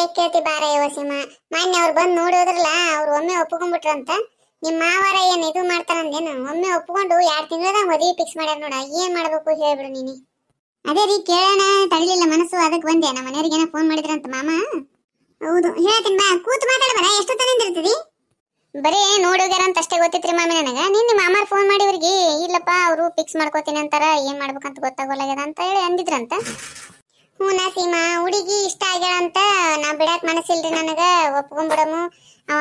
ಬಂಗಾರ ಬಾರ ಯುವಸಿಂಹ ಮಾನ್ಯ ಅವ್ರು ಬಂದು ನೋಡೋದ್ರಲ್ಲ, ಅವ್ರು ಒಮ್ಮೆ ಒಪ್ಕೊಂಡ್ಬಿಟ್ರಂತ ನಿಮ್ಮ ಮಾವರ ಏನ್ ಇದು ಮಾಡ್ತಾರಂದೇನು ಒಮ್ಮೆ ಒಪ್ಕೊಂಡು ಎರಡು ತಿಂಗಳದಾಗ ಮದುವೆ ಫಿಕ್ಸ್ ಮಾಡ್ಯಾರ ನೋಡ, ಏನ್ ಮಾಡ್ಬೇಕು ಹೇಳ್ಬಿಡು ನೀನಿ. ಅದೇ ರೀ ಕೇಳೋಣ ತಡಲಿಲ್ಲ ಮನಸ್ಸು ಅದಕ್ಕೆ ಬಂದೆ. ನಮ್ಮ ಮನೆಯವ್ರಿಗೇನೋ ಫೋನ್ ಮಾಡಿದ್ರಂತ ಮಾಮ. ಹೌದು, ಹೇಳ್ತೀನಿ ಬಾ, ಕೂತು ಮಾತಾಡ್ಬೇಡ ಎಷ್ಟು ತನಿಂದಿರ್ತದಿ ಬರೀ ನೋಡೋಗ್ಯಾರ ಅಂತ ಅಷ್ಟೇ ಗೊತ್ತಿತ್ರಿ ಮಾಮಿ ನನಗ. ನಿಮ್ ಮಾಮಾರ್ ಫೋನ್ ಮಾಡಿ ಇವ್ರಿಗೆ ಇಲ್ಲಪ್ಪ, ಅವರು ಫಿಕ್ಸ್ ಮಾಡ್ಕೋತೀನಿ ಅಂತಾರ, ಏನ್ ಮಾಡ್ಬೇಕಂತ ಗೊತ್ತಾಗೋಲ್ಲ ಅಂತ ಹೇಳಿ ಅಂದಿದ್ರಂತ. ಹ್ಞೂ ನಾ ಸೀಮಾ, ಹುಡುಗಿ ನಾ ಬಿಡಾಕ್ ಮನಸ್ಸಿಲ್ರಿ ನನಗ ಒಪ್ಕೊಂಡ್ಬಿಡಮು ಅವ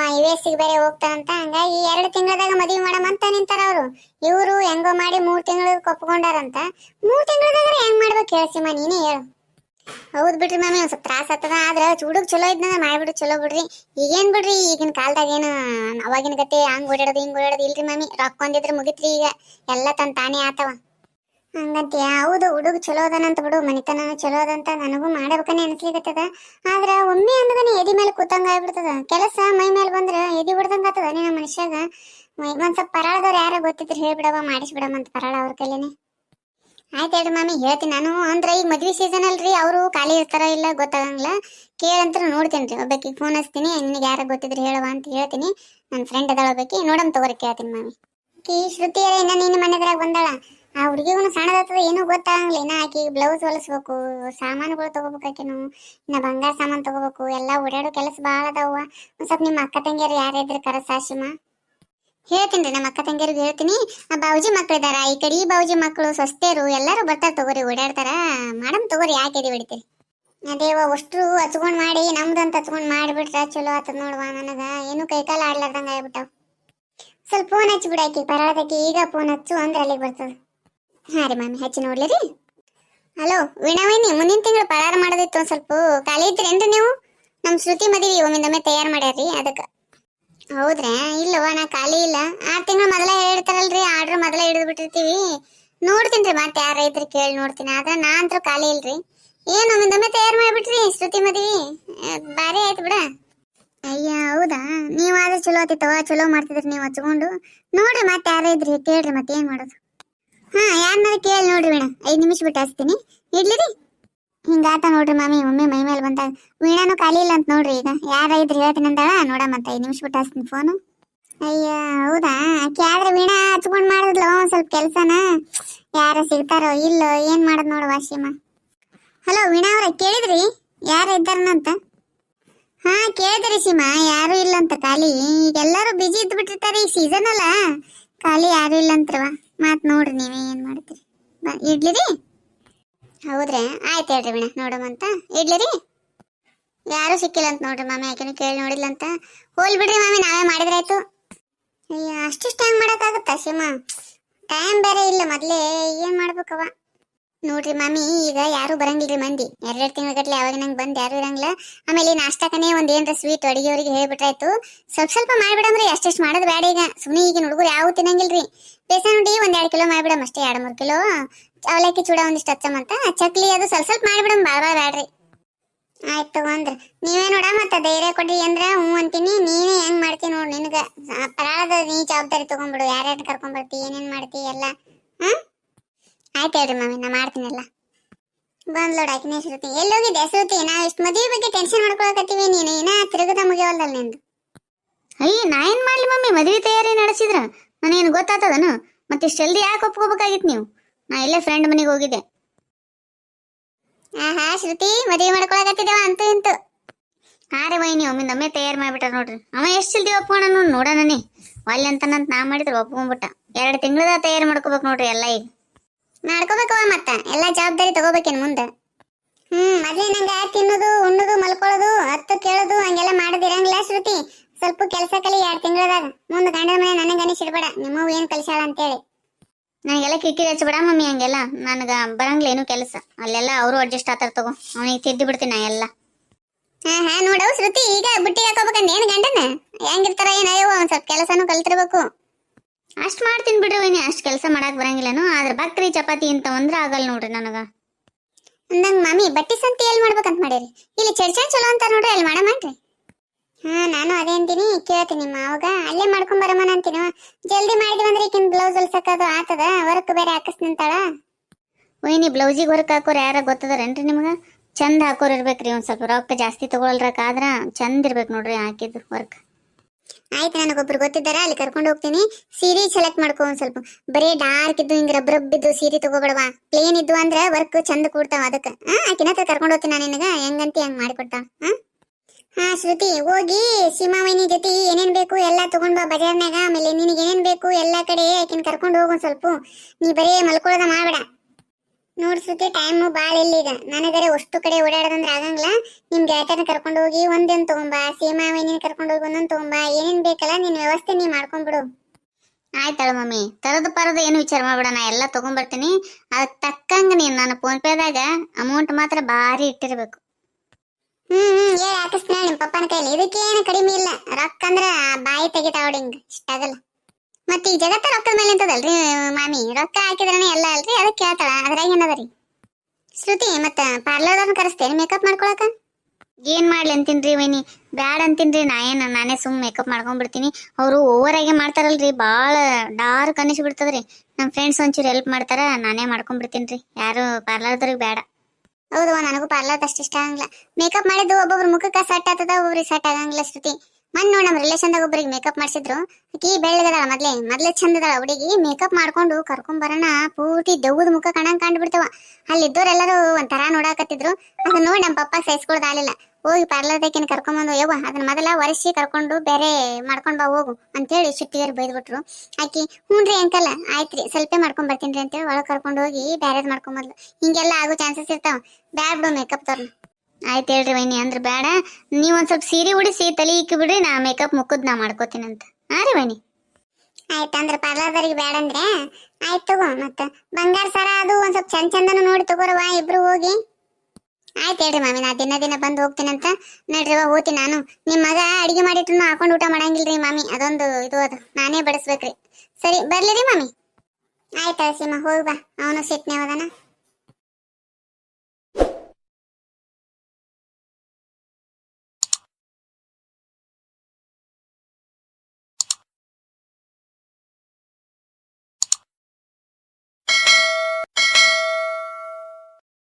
ಬೇರೆ ಹೋಗ್ತಾನಂತ. ಹಂಗಾಗಿ ಎರಡು ತಿಂಗಳದಾಗ ಮದುವೆ ಮಾಡಮ ಅಂತ ನಿಂತಾರ ಅವರು. ಇವರು ಹೆಂಗೋ ಮಾಡಿ ಮೂರ್ ತಿಂಗಳ ಒಪ್ಕೊಂಡಾರಂತ ಮೂರ್ ತಿಂಗಳದಾಗ ಹೆಂಗ್ ಮಾಡ್ಬೇಕು ಹೇಳ ನೀನೆ ಹೇಳು. ಹೌದ್ ಬಿಡ್ರಿ ಮಮ್ಮಿ ಒಂದ್ ಸ್ವಲ್ಪ ತ್ರಾಸ ಆಗ್ತದ. ಆದ್ರ ಹುಡುಗ ಚಲೋ ಇದ್ನ ಮಾಡ್ಬಿಡು, ಚಲೋ ಬಿಡ್ರಿ. ಈಗೇನ್ ಬಿಡ್ರಿ, ಈಗಿನ ಕಾಲದಾಗ ಏನು ಅವಾಗಿನ ಗತಿ, ಹಂಗ್ ಓಡಾಡೋದು, ಹಿಂಗ್ ಓಡಾಡೋದು. ಇಲ್ರಿ ಮಮ್ಮಿ ರೊಕ್ಕ ಒಂದಿದ್ರೆ ಮುಗಿತ್ರಿ ಈಗ. ಎಲ್ಲ ತನ್ ತಾನೇ ಆತವ. ಹಂಗಂತೀಯ? ಯಾವುದು ಹುಡುಗ ಚಲೋ ಅದನಂತ ಬಿಡು ಮನಿತನ ಚಲೋ ಅದಂತ ನನಗೂ ಮಾಡಬೇಕನೆ ಅನ್ಸ್ಲಿಕತ್ತದ. ಆದ್ರ ಒಮ್ಮೆ ಅಂದ್ರೆ ಎದಿ ಮೇಲೆ ಕೂತಂಗ ಆಗ್ಬಿಡ್ತದ. ಕೆಲಸ ಮೈ ಮೇಲೆ ಬಂದ್ರ ಎದಿ ಬಿಡ್ದಂಗ ಆತದ ನಿನ್ನ ಮನುಷ್ಯಾಗ? ಒಂದ್ ಸ್ವಲ್ಪ ಪರಾಳದವ್ರು ಯಾರ ಗೊತ್ತಿದ್ರು ಹೇಳ್ಬಿಡವ ಮಾಡಿಸ್ಬಿಡವ ಅಂತ ಪರಾಳ ಅವ್ರ ಕೈಲೇನೆ. ಆಯ್ತು ಹೇಳ್ರಿ ಮಾಮಿ, ಹೇಳ್ತೀನಿ ನಾನು. ಅಂದ್ರೆ ಈಗ ಮದ್ವೆ ಸೀಸನ್ ಅಲ್ರಿ, ಅವರು ಖಾಲಿ ಇರ್ತಾರ ಇಲ್ಲ ಗೊತ್ತಾಗಂಗಿಲ್ಲ. ಕೇಳಂತರ ನೋಡ್ತೀನಿ ರೀ ಫೋನ್ ಹಚ್ತೀನಿ, ನಿನಗೆ ಯಾರ ಗೊತ್ತಿದ್ರೆ ಹೇಳುವ ಅಂತ ಹೇಳ್ತೀನಿ. ನನ್ನ ಫ್ರೆಂಡ್ ಅದಾಳ ಒಬ್ಬಾಕಿ, ನೋಡಮ್ ತಗೋರಿ ಕೇಳ್ತೀನಿ ಮಾಮಿ. ಶ್ರುತಿ ಇನ್ನ ನಿನ್ನ ಮನೆದ್ರಾಗ ಬಂದಾಳ? ಆ ಹುಡುಗಿಗೂ ಸಣ್ಣದಾಗ್ತದೆ, ಏನೂ ಗೊತ್ತಾಗಂಗಿಲ್ಲ. ಇನ್ನ ಆಕಿ ಬ್ಲೌಸ್ ಹೊಲಿಸ್ಬೇಕು, ಸಾಮಾನುಗಳು ತಗೋಬೇಕಾಕಿನು ಇನ್ನ ಬಂಗಾರ ಸಾಮಾನು ತಗೋಬೇಕು. ಎಲ್ಲ ಓಡಾಡೋ ಕೆಲಸ ಭಾಳ ಅದಾವ. ಒಂದ್ ಸ್ವಲ್ಪ ನಿಮ್ಮ ಅಕ್ಕ ತಂಗಿಯರು ಯಾರಿದ್ರೆ ಕರ ಸಾಶಿಮ. ಹೇಳ್ತೀನಿ ರೀ, ನಮ್ಮ ಅಕ್ಕ ತಂಗಿಯರಿಗೆ ಹೇಳ್ತೀನಿ. ಆ ಬಾವುಜಿ ಮಕ್ಳು ಇದಾರ, ಈ ಕಡೆ ಈ ಬಾವುಜಿ ಮಕ್ಕಳು ಸೊಸ್ತೆರು, ಎಲ್ಲರೂ ಬರ್ತಾರ ತಗೋರಿ ಓಡಾಡ್ತಾರ ಮಾಡಮ್ ತಗೋರಿ, ಯಾಕೆ ಇದೆ ಹೊಡಿತೀರಿ? ಅದೇವ ಅಷ್ಟು ಹಚ್ಕೊಂಡು ಮಾಡಿ ನಮ್ದಂತ ಹಚ್ಕೊಂಡ್ ಮಾಡಿಬಿಟ್ರ ಚಲೋ ಆತದ ನೋಡುವ ನನಗ. ಏನು ಕೈಕಾಲ ಆಡ್ಲಾರ್ದಂಗ ಆಗ್ಬಿಟ್ಟಾವ. ಸ್ವಲ್ಪ ಫೋನ್ ಹಚ್ಚಿ ಬಿಡಾಕಿ ಪರಾಳದಕ್ಕೆ ಈಗ ಫೋನ್ ಹಚ್ಚು ಅಂದ್ರೆ ಅಲ್ಲಿಗೆ ಬರ್ತದ. ಹಾ ರೀ ಮ್ಯಾಮ್, ಹೆಚ್ಚು ನೋಡ್ಲಿ ರೀ. ಹಲೋ ವೀಣಾವೇನಿ ಮುಂದಿನ ತಿಂಗಳು ಪರಾರ ಮಾಡೋದಿತ್ತು ಒಂದು ಸ್ವಲ್ಪ. ಖಾಲಿ ಇದ್ರೇನ್ರಿ ನೀವು? ನಮ್ಮ ಶ್ರುತಿ ಮದುವೆ ಒಮ್ಮಿಂದೊಮ್ಮೆ ತಯಾರು ಮಾಡ್ಯಾರ್ರಿ ಅದಕ್ಕೆ. ಹೌದ್ರಾ? ಇಲ್ಲವ ನಾ ಖಾಲಿ ಇಲ್ಲ. ಆರು ತಿಂಗಳು ಮೊದಲೇ ಹೇಳ್ತಾರಲ್ರಿ ಆರ್ಡರ್ ಮೊದಲೇ ಹಿಡಿದು ಬಿಟ್ಟಿರ್ತೀವಿ ನೋಡ್ತೀನಿ ರೀ ಮತ್ತೆ ಯಾರ ಇದ್ರೆ ಕೇಳಿ ನೋಡ್ತೀನಿ. ಆದ್ರೆ ನಾ ಅಂತೂ ಖಾಲಿ ಇಲ್ರಿ. ಏನು ಒಮ್ಮಿಂದೊಮ್ಮೆ ತಯಾರು ಮಾಡಿಬಿಟ್ರಿ ಶ್ರುತಿ ಮದುವೆ? ಭಾರಿ ಆಯ್ತು ಬಿಡ. ಅಯ್ಯ, ಹೌದಾ? ನೀವಾದ್ರೆ ಚಲೋ ಆತಿತ್ತವ ಚಲೋ ಮಾಡ್ತಿದ್ರಿ ನೀವು ಹಚ್ಕೊಂಡು. ನೋಡ್ರಿ ಮತ್ತೆ ಯಾರ ಇದ್ರಿ ಕೇಳ್ರಿ ಮತ್ತೆ ಏನ್ ಮಾಡೋದು. ಹಾ ಯಾರನ್ನಾರ ಕೇಳಿ ನೋಡ್ರಿ ವೀಣಾ ಐದು ನಿಮಿಷ ಬಿಟ್ಟು ಹಚ್ತೀನಿ. ಇಡ್ಲಿ ರೀ ಹಿಂಗಾತ ನೋಡ್ರಿ ಮಾಮಿ, ಒಮ್ಮೆ ಮೈ ಮೇಲೆ ಬಂದಾಗ ವೀಣಾನು ಖಾಲಿ ಇಲ್ಲ ಅಂತ ನೋಡ್ರಿ ಈಗ. ಯಾರ ಇದ್ರಿ ಹೇಳ್ತೀನಿ ಅಂದಾಳ? ನೋಡಮ್ಮ ಮತ್ತೆ ಐದು ನಿಮಿಷ ಬಿಟ್ಟು ಹಚ್ತೀನಿ ಫೋನು ಅಯ್ಯ, ಹೌದಾ? ಆಕೆ ಆದ್ರೆ ವೀಣಾ ಹಚ್ಕೊಂಡು ಮಾಡಿದ್ಲು ಸ್ವಲ್ಪ ಕೆಲಸನ. ಯಾರ ಸಿಗ್ತಾರೋ ಇಲ್ಲೋ, ಏನು ಮಾಡೋದ್ ನೋಡು ವಾಶಿಮ ಹಲೋ, ವೀಣಾ ಅವ್ರ, ಕೇಳಿದ್ರಿ? ಯಾರು ಇದ್ದಾರನಂತ ಹಾ, ಕೇಳಿದ್ರಿ ಸೀಮಾ, ಯಾರು ಇಲ್ಲ ಅಂತ ಖಾಲಿ. ಈಗ ಎಲ್ಲರೂ ಬಿಜಿ ಇದ್ದು ಬಿಟ್ಟಿರ್ತಾರೆ ಈ ಸೀಸನ್ ಅಲ್ಲ. ಖಾಲಿ ಯಾರು ಇಲ್ಲ ಅಂತ್ರವ. ಮಾತ್ ನೋಡ್ರಿ ನೀವೇ ಏನ್ ಮಾಡ್ತೀರಿ? ಇಡ್ಲಿ ರೀ ಹೌದ್ರಿ, ಆಯ್ತು ಹೇಳ್ರಿ ವೀಣಾ ನೋಡಮಂತ ಇಡ್ಲಿ ರೀ ಯಾರು ಸಿಕ್ಕಿಲ್ಲ ಅಂತ ನೋಡ್ರಿ ಮಾಮಿ, ಯಾಕೆನೂ ಕೇಳಿ ನೋಡಿಲ್ಲ ಅಂತ ಹೋಲ್ ಬಿಡ್ರಿ ಮಾಮಿ, ನಾವೇ ಮಾಡಿದ್ರಾಯ್ತು ಅಯ್ಯ, ಅಷ್ಟಿಷ್ಟು ಹೆಂಗ್ ಮಾಡೋಕ್ಕಾಗುತ್ತಾ ಸಿಮ್ಮ ಟೈಮ್ ಬೇರೆ ಇಲ್ಲ, ಮೊದ್ಲೇ ಏನ್ ಮಾಡ್ಬೇಕವ ನೋಡ್ರಿ ಮಾಮಿ, ಈಗ ಯಾರು ಬರಂಗಿಲ್ರಿ ಮಂದಿ. ಎರಡೆರಡು ತಿಂಗಳ ಗಟ್ಲೆ ಅವಾಗ ನಂಗೆ ಬಂದ್ ಯಾರು ಇರಂಗಿಲ್ಲ. ಆಮೇಲೆ ನಾಷ್ಟಕನೇ ಒಂದ್ ಏನ್ರ ಸ್ವೀಟ್ ಅಡಿಗೆಯವರಿಗೆ ಹೇಳ್ಬಿಟ್ರಾಯ್ತು. ಸ್ವಲ್ಪ ಸ್ವಲ್ಪ ಮಾಡ್ಬಿಡಮ್ರಿ ಅಷ್ಟೆಷ್ಟು ಮಾಡೋದು ಬೇಡ ಈಗ. ಸುಮ್ಮನೆ ಈಗ ಹುಡುಗರು ಯಾವ ತಿನ್ನಂಗಿಲ್ರಿ. ಬೇಸನ್ ಉಂಡಿ ಒಂದ್ ಎರಡು ಕಿಲೋ ಮಾಡ್ಬಿಡಮ್ ಅಷ್ಟೇ, ಎರಡು ಮೂರು ಕಿಲೋ. ಅವಲಕ್ಕಿ ಚೂಡ ಒಂದಿಷ್ಟು ಹಚ್ಚಮಂತ ಚಕ್ಲಿ ಅದು ಸ್ವಲ್ಪ ಸ್ವಲ್ಪ ಮಾಡ್ಬಿಡಮ್ ಭಾಳ ಭಾಳ ಬೇಡ್ರಿ ಆಯ್ತು ತಗೊಂಡ್ರಿ ನೀವೇ ನೋಡ ಮತ್ತ ಧೈರ್ಯ ಕೊಡ್ರಿ ಅಂದ್ರೆ ಹ್ಞೂ ಅಂತೀನಿ. ನೀನೇ ಹೆಂಗ್ ಮಾಡ್ತಿ ನೋಡ್ ನಿನಗ. ಪರಾಳದ ನೀ ಜವಾಬ್ದಾರಿ ತಗೊಂಡ್ಬಿಡು. ಯಾರ್ಯಾರು ಕರ್ಕೊಂಡ್ಬರ್ತಿ ಏನೇನ್ ಮಾಡ್ತಿ ಎಲ್ಲ. ಹಾ ಆಯ್ತು ಹೇಳ್ರಿ ಮಮ್ಮಿ ನಾ ಮಾಡ್ತೀನಿ ಎಲ್ಲ ಬಂದ್ ಲೋಡ್ ಹಾಕಿನ ಶ್ರುತಿ? ಎಲ್ಲಿ ಹೋಗಿದ್ದೆ ಶ್ರುತಿ? ನಾವು ಇಷ್ಟು ಮದುವೆ ಬಗ್ಗೆ ಟೆನ್ಷನ್ ಮಾಡ್ಕೊಳಕತ್ತೀವಿ ನೀನು ಏನ ತಿರುಗದ ಮುಗಿಯವಲ್ದಲ್ಲ ನಿಂದು. ಅಯ್ಯ ನಾ ಏನು ಮಾಡ್ಲಿ ಮಮ್ಮಿ ಮದುವೆ ತಯಾರಿ ನಡೆಸಿದ್ರ? ನನಗೇನು ಗೊತ್ತಾತದನು? ಮತ್ತೆ ಇಷ್ಟು ಜಲ್ದಿ ಯಾಕೆ ಒಪ್ಕೋಬೇಕಾಗಿತ್ತು ನೀವು? ನಾ ಇಲ್ಲೇ ಫ್ರೆಂಡ್ ಮನೆಗೆ ಹೋಗಿದ್ದೆ. ಆಹಾ ಶ್ರುತಿ ಮದುವೆ ಮಾಡ್ಕೊಳಕತ್ತಿದ್ದೇವ ಅಂತೂ ಇಂತು? ಹಾ ರೀ ವೈನಿ ಒಮ್ಮಿಂದೊಮ್ಮೆ ತಯಾರು ಮಾಡಿಬಿಟ್ಟ ನೋಡ್ರಿ. ಅವ ಎಷ್ಟು ಜಲ್ದಿ ಒಪ್ಕೊಂಡ ನೋಡಿ ನೋಡೋಣನಿ ಒಲ್ಲೆ ಅಂತನಂತ ನಾ ಮಾಡಿದ್ರೆ ಒಪ್ಕೊಂಡ್ಬಿಟ್ಟ ಎರಡು ತಿಂಗಳದ ತಯಾರು ಮಾಡ್ಕೋಬೇಕು ನೋಡ್ರಿ ಎಲ್ಲ ಈಗ. ಮಾಡ್ಕೋಬೇಕವ ಮತ್ತ. ಎಲ್ಲ ಜವಾಬ್ದಾರಿ ತಗೋಬೇಕೇನ್ ಮುಂದೆ. ಹ್ಮ್, ಮೊದ್ಲೇ ನಂಗ ತಿನ್ನೋದು, ಉಣ್ಣೋದು, ಮಲ್ಕೊಳ್ಳೋದು, ಹತ್ತು ಕೇಳೋದು, ಹಂಗೆಲ್ಲ ಮಾಡೋದಿರಂಗಿಲ್ಲ ಶ್ರುತಿ. ಸ್ವಲ್ಪ ಕೆಲಸ ಕಲಿ ಎರಡು ತಿಂಗಳದಾಗ. ಮುಂದೆ ಗಂಡನ ಮನೆ ನನಗೆ ಅನಿಸಿಡ್ಬೇಡ ನಿಮ್ಮವ್ ಏನ್ ಕಲಿಸಾಳ ಅಂತೇಳಿ. ನನಗೆಲ್ಲ ಕಿಕ್ಕಿ ಹಚ್ಚಬೇಡ ಬಿಡ ಮಮ್ಮಿ ಹಂಗೆಲ್ಲ. ನನಗೆ ಬರಂಗಿಲ್ಲ ಏನು ಕೆಲಸ. ಅಲ್ಲೆಲ್ಲ ಅವರು ಅಡ್ಜಸ್ಟ್ ಆತಾರ ತಗೋ. ಅವನಿಗೆ ತಿದ್ದು ಬಿಡ್ತೀನಿ ನಾ ಎಲ್ಲ. ಹಾ ಹಾ ನೋಡವು ಶ್ರುತಿ, ಈಗ ಬುಟ್ಟಿಗೆ ಹಾಕೋಬೇಕಂದ. ಏನ್ ಗಂಡನ? ಹೆಂಗಿರ್ತಾರ ಏನಯ್ಯೋ ಒಂದ್ ಸ್ವಲ್ಪ ಕೆಲಸನೂ ಕಲ್ತಿರ್ಬೇಕು. ಅಷ್ಟು ಮಾಡ್ತೀನಿ ಬಿಡ್ರಿ ವೈನಿ ಅಷ್ಟು ಕೆಲಸ ಮಾಡಕ್ ಬರಂಗಿಲ್ಲನು, ಆದ್ರೆ ಬಕ್ರಿ, ಚಪಾತಿ ಅಂತ ಅಂದ್ರೆ ಆಗಲ್ಲ ನೋಡ್ರಿ ನನಗೆ. ನಂಗೆ ಮಮ್ಮಿ ಬಟ್ಟೆ ಸಂತಿ ಎಲ್ಲಿ ಮಾಡ್ಬೇಕಂತ ಮಾಡಿರಿ? ಇಲ್ಲಿ ಚರ್ಚೆ ಚಲೋ ಅಂತ ನೋಡ್ರಿ ಅಲ್ಲಿ ಮಾಡಮನ್ರಿ ಹಾ, ನಾನು ಅದೇ ಅಂತೀನಿ, ಕೇಳ್ತೀನಿ ಮಾವಾಗ ಅಲ್ಲೇ ಮಾಡ್ಕೊಂಡ್ ಬರಮನ ಅಂತೀನಿ? ಜಲ್ದಿ ಮಾಡಿದ್ವಿ ಅಂದ್ರೆ ಈಕಿನ ಬ್ಲೌಸ್ ಹೊಲ್ಸಕ್ಕದು ಆತದ ವರ್ಕ್ ಬೇರೆ ಹಾಕಿಸ್ ನಿಂತಾಳ ಒಯ್ನಿ ಬ್ಲೌಸಿಗೆ ವರ್ಕ್ ಹಾಕೋರು ಯಾರ ಗೊತ್ತದಾರೇನ್ರಿ ನಿಮ್ಗೆ? ಚಂದ ಹಾಕೋರ್ ಇರ್ಬೇಕ್ರಿ, ಒಂದ್ ಸ್ವಲ್ಪ ರೊಕ್ಕ ಜಾಸ್ತಿ ತಗೊಳ್ರಕ್ಕಾದ್ರ ಚಂದ ಇರ್ಬೇಕು ನೋಡ್ರಿ ಹಾಕಿದ್ದು ವರ್ಕ್ ಆಯ್ತು, ನನಗೊಬ್ರು ಗೊತ್ತಿದ್ದಾರ? ಅಲ್ಲಿ ಕರ್ಕೊಂಡು ಹೋಗ್ತೀನಿ. ಸೀರೆ ಸೆಲೆಕ್ಟ್ ಮಾಡ್ಕೊ ಒಂದ್ ಸ್ವಲ್ಪ. ಬರೀ ಡಾರ್ಕ್ ಇದ್ದು ಹಿಂಗ ರಬ್ ರಬ್ ಇದ್ದು ಸೀರೆ ತಗೋಬೇಡವಾ? ಪ್ಲೇನ್ ಇದ್ದು ಅಂದ್ರೆ ವರ್ಕ್ ಚಂದ ಕೂಡ್ತಾವ ಅದಕ್ಕೆ. ಆಕಿನ ಹತ್ರ ಕರ್ಕೊಂಡು ಹೋಗ್ತೀನಿ ನಾನು ನಿನಗ. ಹೆಂಗಂತಿ ಹಂಗ್ ಮಾಡಿಕೊಡ್ತಾಳ ಹಾ? ಹಾ, ಶ್ರುತಿ, ಹೋಗಿ ಸೀಮಾವೈನಿ ಜೊತೆ ಏನೇನ್ ಬೇಕು ಎಲ್ಲಾ ತಗೊಂಡ್ ಬಾ ಬಜಾರ್ನಾಗ ಆಮೇಲೆ ನಿನಗೆ ಏನೇನ್ ಬೇಕು ಎಲ್ಲಾ ಕಡೆ ಆಕಿನ ಕರ್ಕೊಂಡು ಹೋಗು ಸ್ವಲ್ಪ. ನೀ ಬರೀ ಮಲ್ಕೊಳ್ಳೋದ ಮಾಡ್ಬೇಡ. ನೋಡ್ ಟೈಮು ಟೈಮ್ ಬಾಳ ಇಲ್ಲ ಈಗ ನನಗರೆ ಅಷ್ಟು ಕಡೆ ಓಡಾಡೋದಂದ್ರೆ ಆಗಂಗಿಲ್ಲ. ನಿಮ್ ಗೆಳತಿಯರ್ನ ಕರ್ಕೊಂಡು ಹೋಗಿ ಒಂದೊಂದ್ ತಗೊಂಬಾ ಸೀಮಾವೈನಿನ ಕರ್ಕೊಂಡು ಹೋಗಿ ಒಂದೊಂದ್ ತಗೊಂಬಾ ಏನೇನ್ ಬೇಕಲ್ಲ ನಿನ್ ವ್ಯವಸ್ಥೆ ನೀ ಮಾಡ್ಕೊಂಡ್ಬಿಡು. ಆಯ್ತಳ ಮಮ್ಮಿ ತರದು ಪರದು ಏನು ವಿಚಾರ ಮಾಡ್ಬೇಡ ನಾ ಎಲ್ಲ ತಗೊಂಬರ್ತೀನಿ. ಅದಕ್ಕೆ ತಕ್ಕಂಗ ನೀನು ನನ್ನ ಫೋನ್ ಪೇದಾಗ ಅಮೌಂಟ್ ಮಾತ್ರ ಭಾರಿ ಇಟ್ಟಿರಬೇಕು. ಹ್ಮ್ ಹ್ಮ್ ಹೇಳಿ ಹಾಕಿಸ್ತೀನಿ ನಿಮ್ ಪಪ್ಪನ ಕೈಲಿ? ಇದಕ್ಕೇನು ಕಡಿಮೆ ಇಲ್ಲ. ರೊಕ್ಕ ಅಂದ್ರ ಬಾಯಿ ತೆಗಿತಾವಡಿ ಹಿಂಗ. ಇಷ್ಟಾಗಲ್ಲ. ಮತ್ತೆ ಈ ಜಗತ್ತ ರೊಕ್ಕದ ಮೇಲೆ ಅಂತದಲ್ರಿ ಮಾಮಿ? ರೊಕ್ಕ ಹಾಕಿದ್ರನೇ ಎಲ್ಲ ಅಲ್ರಿ? ಅದಕ್ಕೆ ಕೇಳ್ತಾಳ. ಅದ್ರಾಗ ಏನದರಿ? ಶ್ರುತಿ ಮತ್ತ ಪಾರ್ಲರ್ ಕರೆಸ್ತೇನೆ ಮೇಕಪ್ ಮಾಡ್ಕೊಳಕ? ಏನ್ ಮಾಡ್ಲಿ ಅಂತೀನ್ರಿ ವೈನಿ? ಬ್ಯಾಡ್ ಅಂತೀನ್ರಿ. ನಾ ಏನ್ ನಾನೇ ಸುಮ್ ಮೇಕಪ್ ಮಾಡ್ಕೊಂಡ್ಬಿಡ್ತೀನಿ ಅವರು ಓವರ್ ಆಗಿ ಮಾಡ್ತಾರಲ್ರಿ. ಭಾಳ ಡಾರ್ಕ್ ಅನಿಸಿ ಬಿಡ್ತದ್ರಿ. ನಮ್ಮ ಫ್ರೆಂಡ್ಸ್ ಒಂಚೂರು ಹೆಲ್ಪ್ ಮಾಡ್ತಾರ. ನಾನೇ ಮಾಡ್ಕೊಂಡ್ಬಿಡ್ತೀನಿ ಯಾರು ಪಾರ್ಲರ್ದವ್ರಿಗೆ ಬೇಡ ಹೌದು ನನಗೂ ಪಾರ್ಲರ್ ಅಷ್ಟು ಇಷ್ಟ ಆಗಂಗಿಲ್ಲ. ಮೇಕಪ್ ಮಾಡಿದ್ದು ಒಬ್ಬೊಬ್ರು ಮುಖಕ್ಕೆ ಸೆಟ್ ಆಗ್ತದ ಒಬ್ಬೊಬ್ರಿಗೆ ಸೆಟ್ ಆಗಂಗಿಲ್ಲ ಶ್ರುತಿ. ಮೊನ್ನೆ ನಮ್ಮ ರಿಲೇಷನ್ದಾಗ ಒಬ್ಬರಿಗೆ ಮೇಕಪ್ ಮಾಡಿಸಿದ್ರು. ಆಕಿ ಬೆಳ್ಳಗದಾಳ ಮೊದ್ಲೇ. ಮೊದ್ಲೇ ಚಂದದಳ ಹುಡುಗಿ. ಮೇಕಪ್ ಮಾಡ್ಕೊಂಡು ಕರ್ಕೊಂಡ್ ಬರೋಣ. ಪೂರ್ತಿ ದೆವ್ವದ ಮುಖ ಕಣಂಗ್ ಕಂಡ್ಬಿಡ್ತಾವ ಅಲ್ಲಿದ್ದೋರೆಲ್ಲರೂ ಒಂಥರ ನೋಡಾಕತ್ತಿದ್ರು. ಅದನ್ನ ನೋಡಿ ನಮ್ಮ ಪಪ್ಪ ಸಹಿಸ್ಕೊಳ್ದಾಲಿಲ್ಲ ಹೋಗಿ ಪಾರ್ಲರ್ದಕ್ಕಿನ ಕರ್ಕೊಂಬಂದು, ಯವ್ವ ಅದನ್ನ ಮೊದಲ ಒರೆಸಿ ಕರ್ಕೊಂಡು ಬೇರೆ ಮಾಡ್ಕೊಂಡ್ ಬಾ, ಹೋಗು. ಅಂತೇಳಿ ಸುಟ್ಟಿಗೆರು ಬೈದ್ಬಿಟ್ರು. ಆಕಿ ಹ್ಞೂನ್ರಿ ಅಂಕಲ್ ಆಯ್ತ್ರಿ ಸ್ವಲ್ಪ ಮಾಡ್ಕೊಂಡ್ ಬರ್ತೀನಿ ಅಂತೇಳಿ ಒಳಗೆ ಕರ್ಕೊಂಡು ಹೋಗಿ ಬ್ಯಾರೇದ್ ಮಾಡ್ಕೊಂಬದ್ಲು. ಹಿಂಗೆಲ್ಲ ಆಗೋ ಚಾನ್ಸಸ್ ಇರ್ತಾವ. ಬ್ಯಾಡ್ ಮೇಕಪ್ ತೋರ್ನ ಆಯ್ತು ಹೇಳ್ರಿ ವೈನಿ, ಅಂದ್ರೆ ಬೇಡ ನೀವು ಒಂದು ಸ್ವಲ್ಪ ಸೀರೆ ಉಡಿಸಿ, ತಲೆ ಇಕ್ಕಿ ಬಿಡ್ರಿ, ನಾ ಮೇಕಪ್ ಮುಕ್ಕದ್ ನಾ ಮಾಡ್ಕೋತೀನಿ ಅಂತ. ಹಾಂ ರೀ ವೈನಿ? ಆಯ್ತು ಅಂದ್ರೆ ಪಾರ್ಲರ್ದವ್ರಿಗೆ ಬೇಡ ಅಂದ್ರೆ ಆಯ್ತು ತಗೋ, ಮತ್ತೆ ಬಂಗಾರ ಸರ ಅದು ಒಂದು ಸ್ವಲ್ಪ ಚಂದ ಚಂದನ ನೋಡಿ ತಗೋರವಾ ಇಬ್ರು ಹೋಗಿ. ಆಯ್ತು ಹೇಳ್ರಿ ಮಾಮಿ, ನಾ ದಿನ ದಿನ ಬಂದು ಹೋಗ್ತೀನಂತ ನೋಡ್ರಿ ವಾ, ಹೋಗ್ತೀನಿ ನಾನು. ನಿಮ್ಮ ಮಗ ಅಡಿಗೆ ಮಾಡಿಟ್ಟು ಹಾಕೊಂಡು ಊಟ ಮಾಡಂಗಿಲ್ರಿ ಮಾಮಿ, ಅದೊಂದು ಇದು ಅದು, ನಾನೇ ಬಡಿಸ್ಬೇಕ್ರಿ. ಸರಿ, ಬರ್ಲಿ ರೀ ಮಾಮಿ. ಆಯ್ತು ಸೀಮಾ ಹೋಗಿ ಬಾ, ಅವನು ಸಿಟ್ನೇ ಹೋದನ